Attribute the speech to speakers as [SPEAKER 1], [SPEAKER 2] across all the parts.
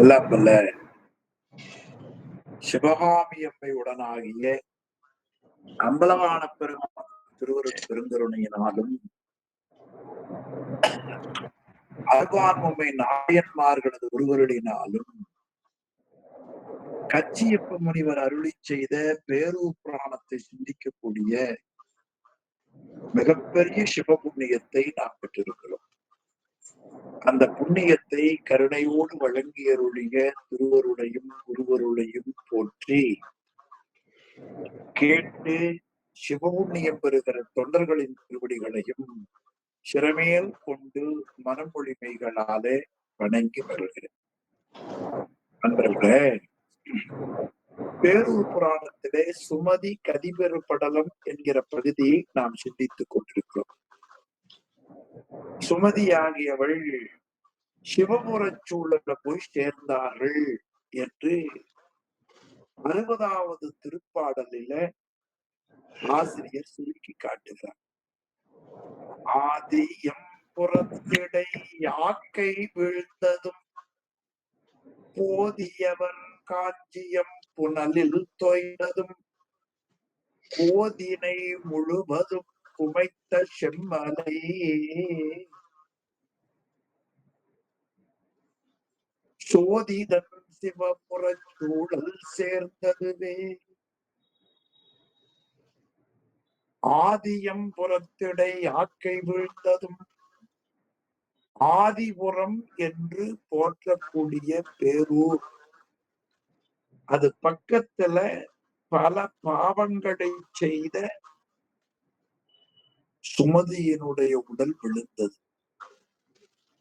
[SPEAKER 1] எல்லாம் வல்ல சிவகாமி அம்மையுடனாகிய அம்பலவான பெருமான் திருவரு பெருங்கருணையினாலும் உண்மை நாயன்மார்களது ஒருவருடினாலும் கச்சியப்ப முனிவர் அருளி செய்த பேரூர் புராணத்தை சிந்திக்கக்கூடிய மிகப்பெரிய சிவபுண்ணியத்தை நாம் பெற்றிருக்கிறோம். அந்த புண்ணியத்தை கருணையோடு வழங்கியருளிய திருவருடையும் குருவருடையும் போற்றி. கேட்டு சிவபுண்ணியம் பெறுகிற தொண்டர்களின் திருவடிகளையும் சிறமேல் கொண்டு மனமொழிமைகளாலே வணங்கி வருகிறேன். நண்பர்களே பேரூர் புராணத்திலே சுமதி கதிபெரு படலம் என்கிற பகுதியை நாம் சிந்தித்துக் கொண்டிருக்கிறோம். சுமதியாகியவள் சிவபுரச் சூழல போய் சேர்ந்தார்கள் என்று அறுபதாவது திருப்பாடலில ஆசிரியர் சுருக்கி காட்டுகிறார். ஆதி எம்புறத்திடை யாக்கை வீழ்ந்ததும் போதியவன் காஞ்சியம் புனலில் தொய்ந்ததும் போதினை முழுவதும் குமைத்த செம்மலை. சோதிதன் சிவபுறச் சூழல் சேர்ந்ததுவே. ஆதியம் புறத்திடை ஆக்கை வீழ்ந்ததும் ஆதிபுரம் என்று போற்றக்கூடிய பேரூர். அது பக்கத்துல பல பாவங்களை செய்த சுமதியினுடைய உடல் விழுந்தது.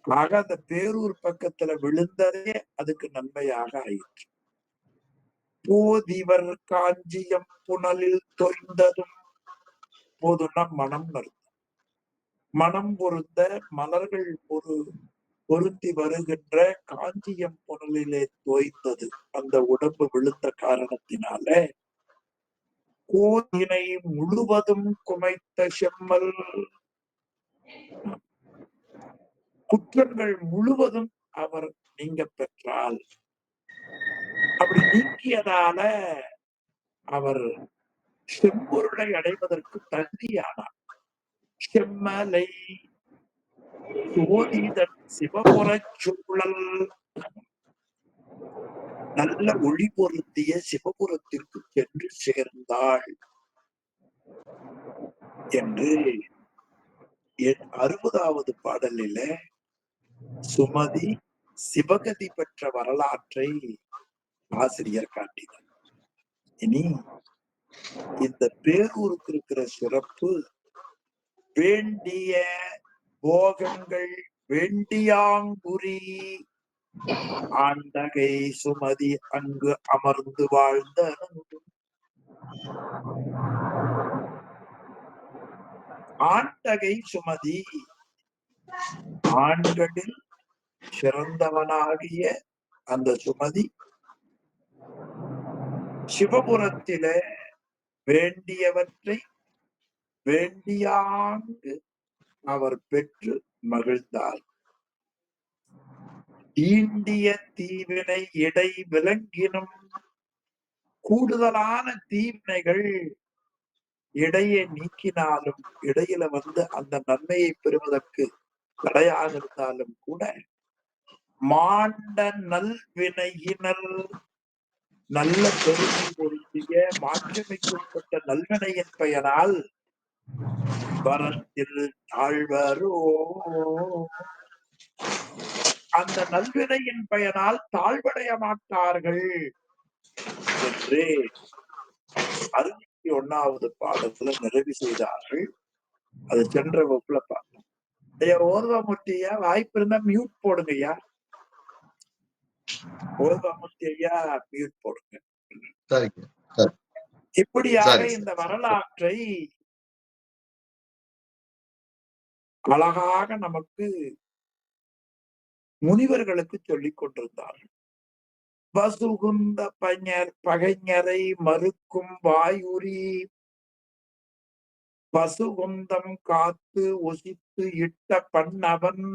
[SPEAKER 1] ஆக அந்த பேரூர் பக்கத்துல விழுந்ததே அதுக்கு நன்மையாக ஆயிற்று. போதிவர் காஞ்சியம் புனலில் தொய்ந்ததும் போதுன்னா மனம் அர்த்தம் மனம் பொருந்த மலர்கள் ஒரு பொருத்தி வருகின்ற காஞ்சியம் புனலிலே தோய்ந்தது. அந்த உடம்பு விழுந்த காரணத்தினால கோதினை முழுவதும் குமைத்த செம்மல். குற்றங்கள் முழுவதும் அவர் நீங்க பெற்றால். அப்படி நீக்கியதால அவர் செம்பொருளை அடைவதற்கு தகுதியானார். செம்மலை சோதிதன் சிவபுரச் சூழல். நல்ல ஒளி பொருத்திய சிவபுரத்திற்கு சென்று சேர்ந்தாள் என்று என் அறுபதாவது பாடலில சுமதி சிவகதி பெற்ற வரலாற்றை ஆசிரியர் காட்டினார். இனி இந்த பேரூருக்கு இருக்கிற சிறப்பு வேண்டிய போகங்கள் வேண்டியாங்குறி ஆண்டகை சுமதி அங்கு அமர்ந்து வாழ்ந்த ஆண்டகை சுமதி. ஆண்களில் சிறந்தவனாகிய அந்த சுமதி. சிவபுரத்தில வேண்டியவற்றை வேண்டியாங்கு அவர் பெற்று மகிழ்ந்தார். ஈண்டிய தீவினை இடை விளங்கினும் கூடுதலான தீவினைகள் இடையே நீக்கினாலும் இடையில வந்து அந்த நன்மையை பெறுவதற்கு தடையாக இருந்தாலும் கூட மாண்ட நல்வினையினர் நல்ல பெருமை பொருந்திய மாற்றமைக்குட்பட்ட நல்வினையின் பெயரால் வரத்தில் தாழ்வரோ அந்த நல்வினையின் பெயரால் தாழ்வடைய மாட்டார்கள் என்று அறுபத்தி ஒன்னாவது பாடத்துல நிறைவு செய்தார்கள். அது சென்ற வகுப்புல பார்த்தோம். ஐயா ஓர்வமூர்த்தியா வாய்ப்பு இருந்தா மியூட் போடுங்க ஐயா. ஓர்வமூர்த்தி ஐயா மியூட் போடுங்க. இப்படியாக இந்த. வரலாற்றை அழகாக நமக்கு முனிவர்களுக்கு சொல்லிக் கொண்டிருந்தார்கள் வசுகுந்த பஞர் பகைஞரை மறுக்கும் வாயுரி பசுகுந்தம் காத்து ஒசித்து இட்ட பண்ணவன்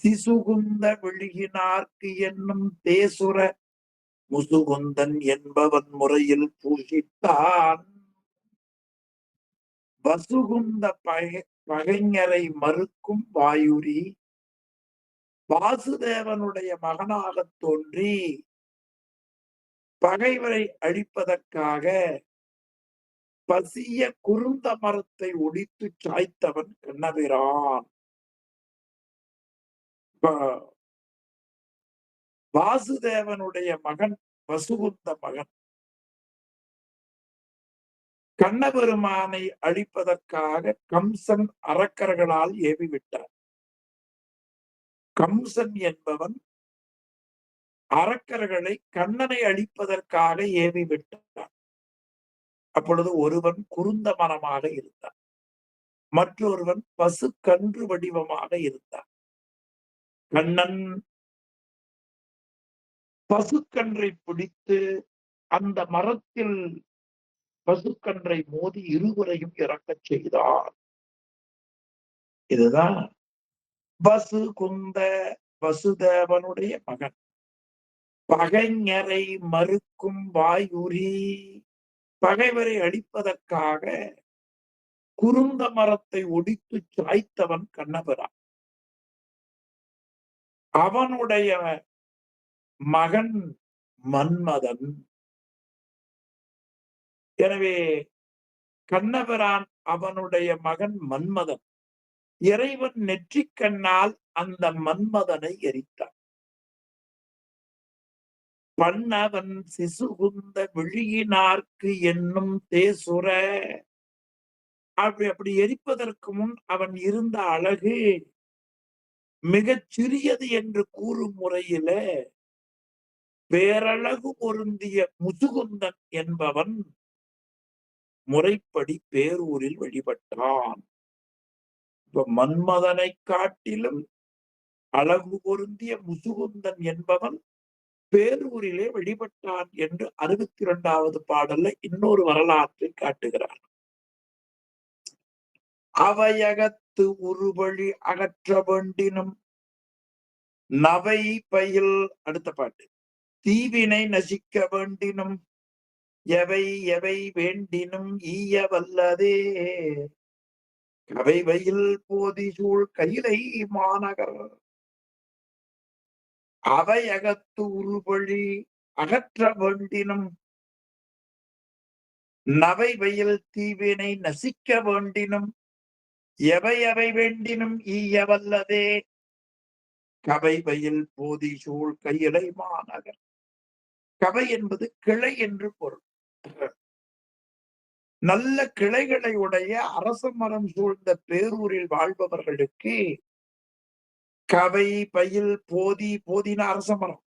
[SPEAKER 1] சிசுகுந்த விழுகினார்க்கு என்னும் தேசுர முசுகுந்தன் என்பவன் முறையில் பூஷித்தான் வசுகுந்த பகை பகைஞரை மறுக்கும் வாயுரி வாசுதேவனுடைய மகனாகத் தோன்றி பகைவரை அழிப்பதற்காக பசிய குருந்த மரத்தை ஒடித்து சாய்த்தவன் கண்ணபிரான். வாசுதேவனுடைய மகன் வசுகுந்த மகன். கண்ணபெருமானை அழிப்பதற்காக கம்சன் அரக்கர்களால் ஏவி விட்டார் கம்சன் என்பவன் அரக்கர்களை கண்ணனை அழிப்பதற்காக ஏவி விட்டான் அப்பொழுது ஒருவன் குருந்த மரமாக இருந்தான். மற்றொருவன் பசு கன்று வடிவமாக இருந்தான். கண்ணன் பசுக்கன்றை பிடித்து அந்த மரத்தில் பசுக்கன்றை மோதி இருவரையும் இறக்கச் செய்தார். இதுதான் வசு குந்த வசுதேவனுடைய மகன். பகைஞரை மறுக்கும் வாயுரி பகைவரை அழிப்பதற்காக குறுந்த மரத்தை ஒடித்து சாய்த்தவன் கண்ணபிரான். அவனுடைய மகன் மன்மதன். எனவே கண்ணபிரான் அவனுடைய மகன் மன்மதன். இறைவன் நெற்றி கண்ணால் அந்த மன்மதனை எரித்தான். பண்ணவன் சிசுகுந்த விழியினார்க்கு என்னும் தேசுர. அப்படி அப்படி எரிப்பதற்கு முன் அவன் இருந்த அழகு மிகச் சிறியது என்று கூறும் முறையில பேரழகு பொருந்திய முசுகுந்தன் என்பவன் முறைப்படி பேரூரில் வழிபட்டான். இப்ப மன்மதனை காட்டிலும் அழகு பொருந்திய முசுகுந்தன் என்பவன் பேரூரிலே வழிபட்டான் என்று அறுபத்தி இரண்டாவது பாடல்ல இன்னொரு வரலாற்றை காட்டுகிறார் அவையகத்து உருவழி அகற்ற வேண்டினும் நவை பயில் அடுத்த பாட்டு தீவினை நசிக்க வேண்டினும் எவை எவை வேண்டினும் ஈய வல்லதே கவை வயில் போதி சூழ் கையிலை மாநகர். அவையகத்து உருவழி அகற்ற வேண்டினும். நவை வயல் தீவினை நசிக்க வேண்டினும். எவை எவை வேண்டினும் ஈய வல்லதே கவை வயல் போதி சூழ் கையிலை மாநகர். கவை என்பது கிளை என்று பொருள். நல்ல கிளைகளை உடைய அரச மரம் சூழ்ந்த பேரூரில் வாழ்பவர்களுக்கு கவை பயில் போதி போதின அரச மரம்.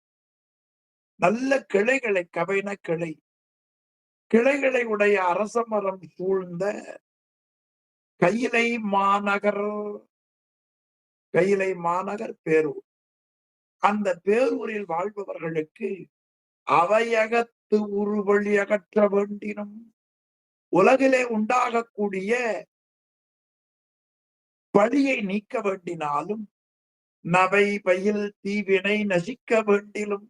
[SPEAKER 1] நல்ல கிளைகளை கவைன கிளை. கிளைகளை உடைய அரச மரம் சூழ்ந்த கையிலை மாநகர் கையிலை மாநகர் பேரூர். அந்த பேரூரில் வாழ்பவர்களுக்கு அவையக அவையகத்து உருவழி அகற்ற வேண்டினும் உலகிலே உண்டாகக்கூடிய பழியை நீக்க வேண்டினாலும் நவை பயில் தீவினை நசிக்க வேண்டிலும்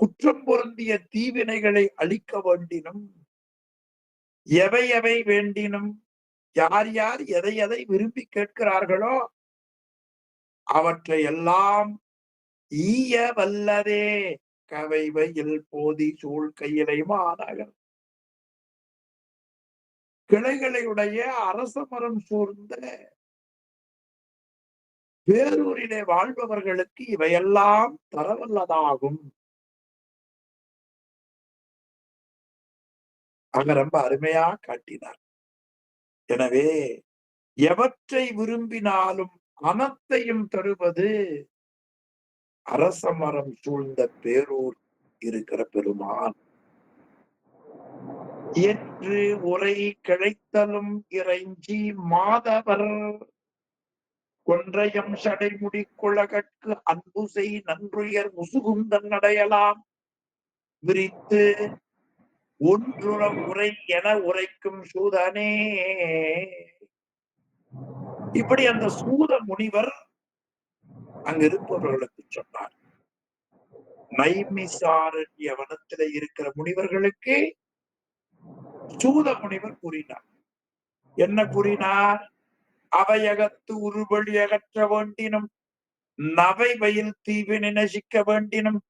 [SPEAKER 1] குற்றம் பொருந்திய தீவினைகளை அழிக்க வேண்டினும் எவை எவை வேண்டினும் யார் யார் எதை எதை விரும்பி கேட்கிறார்களோ அவற்றை எல்லாம் ஈய வல்லதே. கவைவையில் போதி சூழ் கையிலை மாநகர் கிளைகளையுடைய அரச மரம் சூழ்ந்த பேரூரிலே வாழ்பவர்களுக்கு இவையெல்லாம் தரவல்லதாகும். அங்க ரொம்ப அருமையா காட்டினார். எனவே எவற்றை விரும்பினாலும் அனத்தையும் தருவது அரச மரம் சூழ்ந்த பேரூர் இருக்கிற பெருமான். என்று உரை கிழைத்தலும் இறைஞ்சி மாதவர். கொன்றையம் சடைமுடி குழகற்கு அன்பு செய் நன்றுயர் முசுகுந்தன் அடையலாம். விரித்து ஒன்றுற உரை என உரைக்கும் சூதனே. இப்படி அந்த சூத முனிவர் அங்க இருப்பவர்களுக்கு சொன்னார். நைமிசாரண்ய வனத்தில இருக்கிற முனிவர்களுக்கு சூத முனிவர் கூறினார். என்ன கூறினார்? அவையகத்து உருவழி அகற்ற வேண்டினும் நவை வயல் தீவினை நசிக்க வேண்டினும்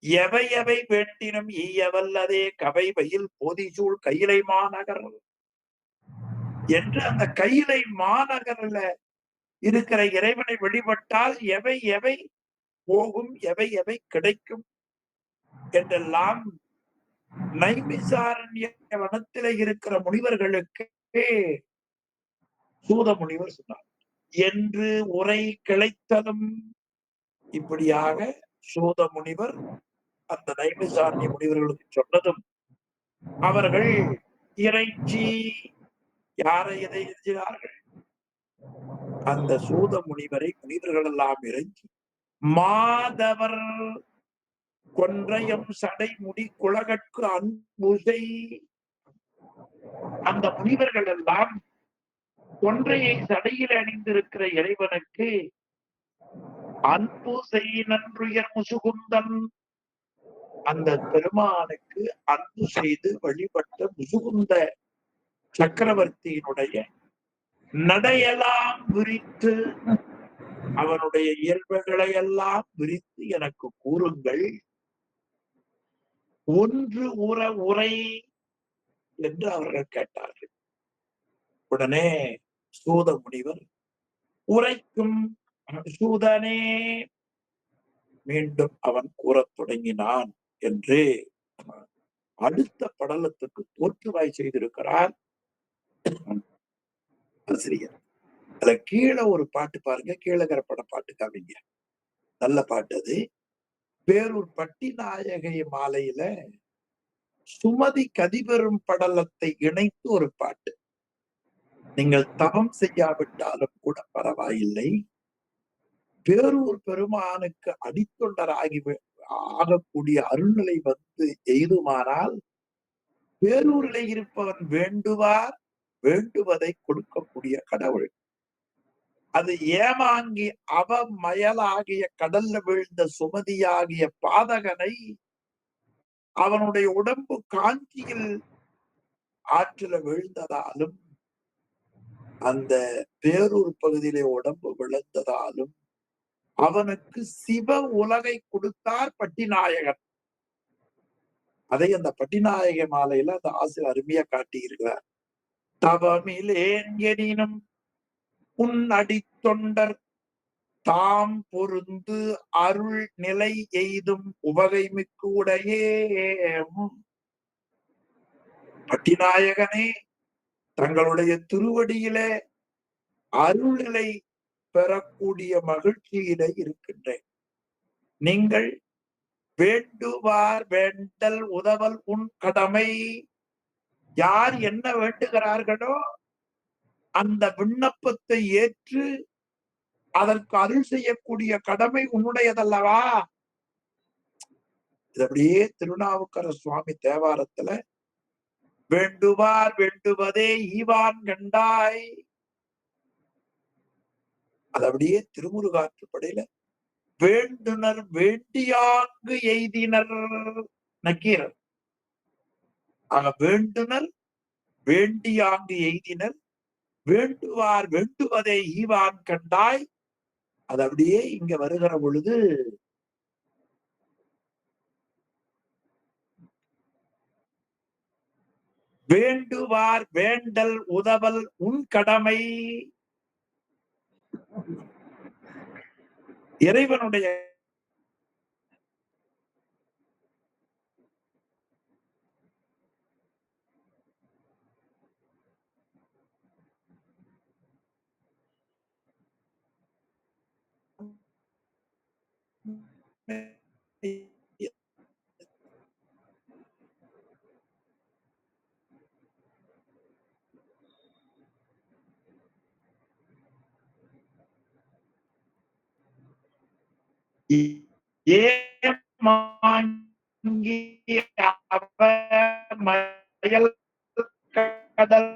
[SPEAKER 1] எவை எவை வேண்டினும் ஈயவல்லதே கவை வயல் போதிசூழ் கையிலை மாநகர். என்று அந்த கையிலை மாநகர்ல இருக்கிற இறைவனை வழிபட்டால் எவை எவை போகும் எவை எவை கிடைக்கும் என்றெல்லாம் நைமிசாரண்ய வனத்திலே இருக்கிற முனிவர்களுக்கு சூத முனிவர் சொன்னார். என்று உரை கிளைத்ததும் இப்படியாக சூத முனிவர் அந்த நைமிசாரண்ய முனிவர்களுக்கு சொன்னதும் அவர்கள் இறைச்சி யாரை எதை எரிஞ்சினார்கள்? அந்த சூத முனிவரை முனிவர்கள் எல்லாம் இறங்கி மாதவர் கொன்றையம் சடை முடி குலகற்கு அன்புசை. அந்த முனிவர்கள் எல்லாம் கொன்றையை சடையில் அணிந்திருக்கிற இறைவனுக்கு அன்பு செய் நன்றுயர் முசுகுந்தன். அந்த பெருமானுக்கு அன்பு செய்து வழிபட்ட முசுகுந்த சக்கரவர்த்தியினுடைய நடையெல்லாம் விரித்து அவனுடைய இயல்புகளை எல்லாம் விரித்து எனக்கு கூறுங்கள். ஒன்று உற உரை என்று அவர்கள் கேட்டார்கள். உடனே சூத முனிவர் உரைக்கும் சூதனே மீண்டும் அவன் கூறத் தொடங்கினான் என்று அடுத்த படலத்துக்கு தோற்றுவாய் செய்திருக்கிறார். ஆசிரியர் அதுல கீழே ஒரு பாட்டு பாருங்க. கீழகர பட பாட்டு காமிங்க. நல்ல பாட்டு அது. பேரூர் பட்டிநாயகை மாலையில சுமதி கதிபெரும் படலத்தை இணைத்து ஒரு பாட்டு. நீங்கள் தவம் செய்யாவிட்டாலும் கூட பரவாயில்லை. பேரூர் பெருமானுக்கு அடித்தொண்டராகி ஆகக்கூடிய அருள்நிலை வந்து எய்துமானால் பேரூரிலே இருப்பவன் வேண்டுவார் வேண்டுவதை கொடுக்கக்கூடிய கடவுள். அது ஏமாங்கி அவ மயலாகிய கடல்ல விழுந்த சுமதியாகிய பாதகனை அவனுடைய உடம்பு காஞ்சியில் ஆற்றில விழுந்ததாலும் அந்த பேரூர் பகுதியிலே உடம்பு விழுந்ததாலும் அவனுக்கு சிவ உலகை கொடுத்தார் பட்டிநாயகன். அதை அந்த பட்டிநாயக மாலையில அந்த ஆசிரியர் அருமையா காட்டியிருக்கிறார். தவமிலேன் எனினும் உன் அடித்தொண்டர் தாம் பொருந்து அருள் நிலை எய்தும் உபகைமிக்கு உடையேம். பட்டிநாயகனே தங்களுடைய திருவடியிலே அருள்நிலை பெறக்கூடிய மகிழ்ச்சியிலே இருக்கின்றேன். நீங்கள் வேண்டுவார் வேண்டல் உதவல் உன் கடமை. யார் என்ன வேண்டுகிறார்களோ அந்த விண்ணப்பத்தை ஏற்று அதற்கு அருள் செய்யக்கூடிய கடமை உன்னுடையதல்லவா? இது அப்படியே திருநாவுக்கர சுவாமி தேவாரத்துல வேண்டுவார் வேண்டுவதே ஈவான் கண்டாய். அது அப்படியே திருமுருகாற்றுப்படையில வேண்டுனர் வேண்டியாங்கு எய்தினர். நக்கீரர். ஆக வேண்டுனர் வேண்டியாங்கு எய்தினர் வேண்டுவார் வேண்டுவதை ஈவான் கண்டாய். அது அப்படியே இங்க வருகிற பொழுது வேண்டுவார் வேண்டல் உதவல் உன் கடமை. இறைவனுடைய ஏமாங்கி அவ மயல் கடல்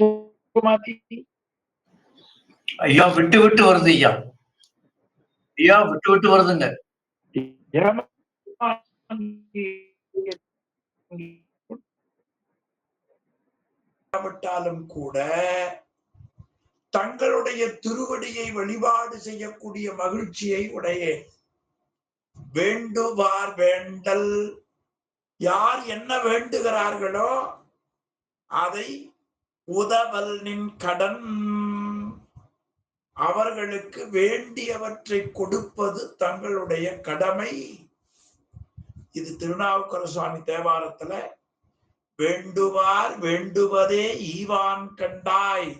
[SPEAKER 1] சுமதி
[SPEAKER 2] ஐயா விட்டு விட்டு வருது ஐயா. ஐயா விட்டு விட்டு வருதுங்க.
[SPEAKER 1] விட்டாலும் கூட தங்களுடைய திருவடியை வழிபாடு செய்யக்கூடிய மகிழ்ச்சியை உடைய வேண்டுவார் வேண்டல். யார் என்ன வேண்டுகிறார்களோ அதை உதவல் நின் கடன். அவர்களுக்கு வேண்டியவற்றை கொடுப்பது தங்களுடைய கடமை. இது திருநாவுக்கர சுவாமி தேவாரத்துல வேண்டுவார் வேண்டுவதே ஈவான் கண்டாய்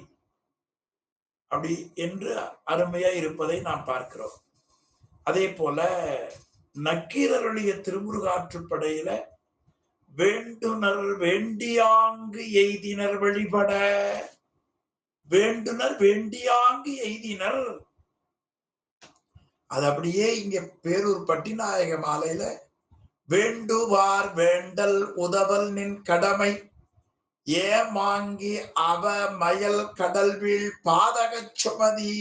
[SPEAKER 1] அப்படி என்று அருமையா இருப்பதை நாம் பார்க்கிறோம். அதே போல நக்கீரருடைய திருமுருகாற்றுப்படையில வேண்டுனர் வேண்டியாங்கு எய்தினர் வழிபட வேண்டுனர் வேண்டியாங்கு எய்தினர். அது அப்படியே இங்க பேரூர் பட்டிநாயக மாலையில வேண்டுவார் வேண்டல் உதவல் நின் கடமை ஏமாங்கி அவ மயல் கடல்வீழ் பாதக சுமதி.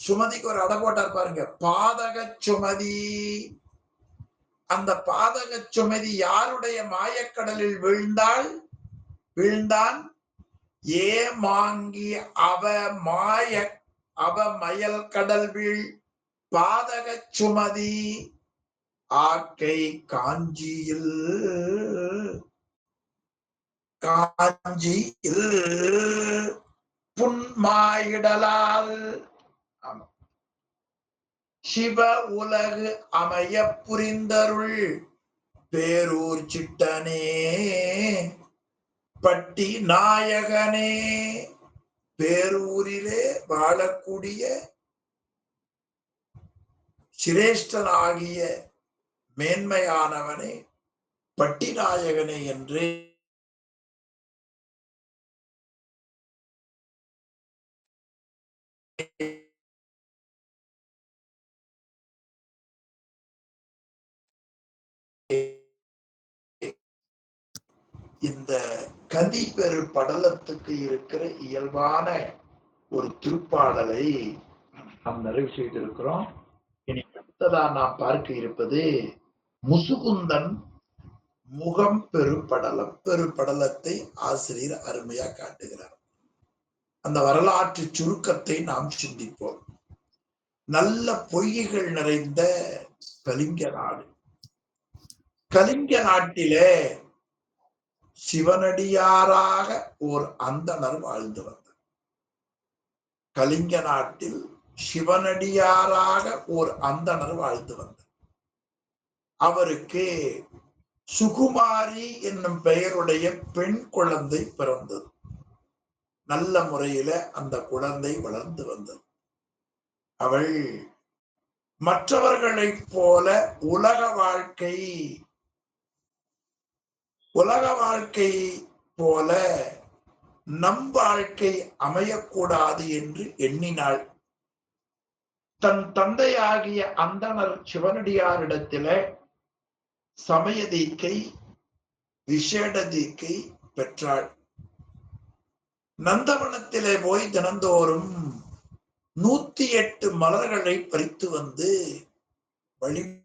[SPEAKER 1] சுமதிக்கு ஒரு அடை போட்டார் பாருங்க பாதக சுமதி. அந்த பாதக சுமதி யாருடைய மாயக்கடலில் வீழ்ந்தாள்? வீழ்ந்தான் ஏமாங்கி அவ மாய அவ மயல் கடல் வீழ் பாதக சுமதி. ஆக்கை காஞ்சியில் காஞ்சியில் புன்மாயிடலால். சிவ உலகு அமைய புரிந்தருள் பேரூர் சிட்டனே பட்டி நாயகனே பேரூரிலே வாழக்கூடிய சிரேஷ்டனாகிய மேன்மையானவனே பட்டிநாயகனே என்று கதி பெரு படலத்துக்கு இருக்கிற இயல்பான ஒரு திருப்பாடலை நாம் நிறைவு செய்திருக்கிறோம். இனி அடுத்ததா நாம் பார்க்க இருப்பது முசுகுந்தன் முகம் பெருப்படலம் பெருப்படலத்தை ஆசிரியர் அருமையா காட்டுகிறார். அந்த வரலாற்று சுருக்கத்தை நாம் சிந்திப்போம். நல்ல பொய்கள் நிறைந்த கலிங்க நாடு. கலிங்க நாட்டிலே சிவனடியாராக ஓர் அந்தணர் வாழ்ந்து வந்தார். கலிங்க நாட்டில் சிவனடியாராக ஓர் அந்தணர் வாழ்ந்து வந்தார். அவருக்கு சுகுமாரி என்னும் பெயருடைய பெண் குழந்தை பிறந்தது. நல்ல முறையில அந்த குழந்தை வளர்ந்து வந்தது. அவள் மற்றவர்களைப் போல உலக வாழ்க்கை உலக வாழ்க்கை போல நம் வாழ்க்கை அமையக்கூடாது என்று எண்ணினாள். தன் தந்தையாகிய அந்தனர் சிவனடியாரிடத்தில சமய தீக்கை விசேட தீக்கை பெற்றாள். நந்தவனத்திலே போய் தினந்தோறும் நூத்தி எட்டு மலர்களை பறித்து வந்து வழி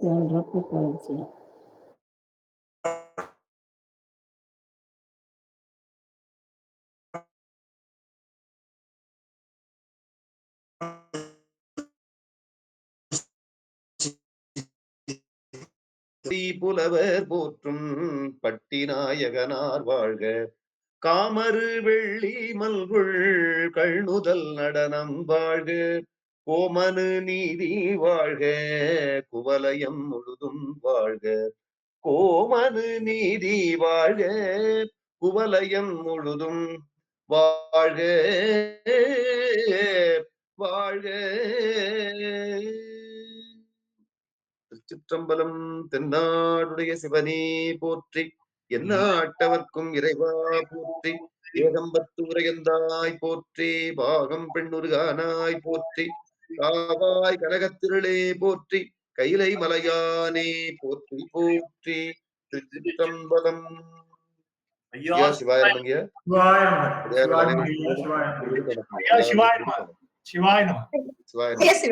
[SPEAKER 3] சொல்றப்ப போயிடுச்சு
[SPEAKER 4] புலவர் போற்றும் பட்டிநாயகனார் வாழ்க. காமரு வெள்ளி மல்குள் கள்நுதல் நடனம் வாழ்க. கோமனு நீதி வாழ்க குவலயம் முழுதும் வாழ்க. கோமனு நீதி வாழ்க குவலயம் முழுதும் வாழ்க. வாழ்க. திருச்சிற்றம்பலம் தென்னாடுடைய சிவனே போற்றி எந்நாட்டவர்க்கும் இறைவா போற்றி ஏகம்பத்து உரையந்தாய் போற்றி பாகம் பெண்ணுருகானாய் போற்றி காவாய் கனகத்திரளே போற்றி கைலை மலையானே போற்றி போற்றி. திருச்சிற்றம்பலம்.
[SPEAKER 2] ஐயா
[SPEAKER 4] சிவாய
[SPEAKER 5] சிவாய சிவாய. சிவாய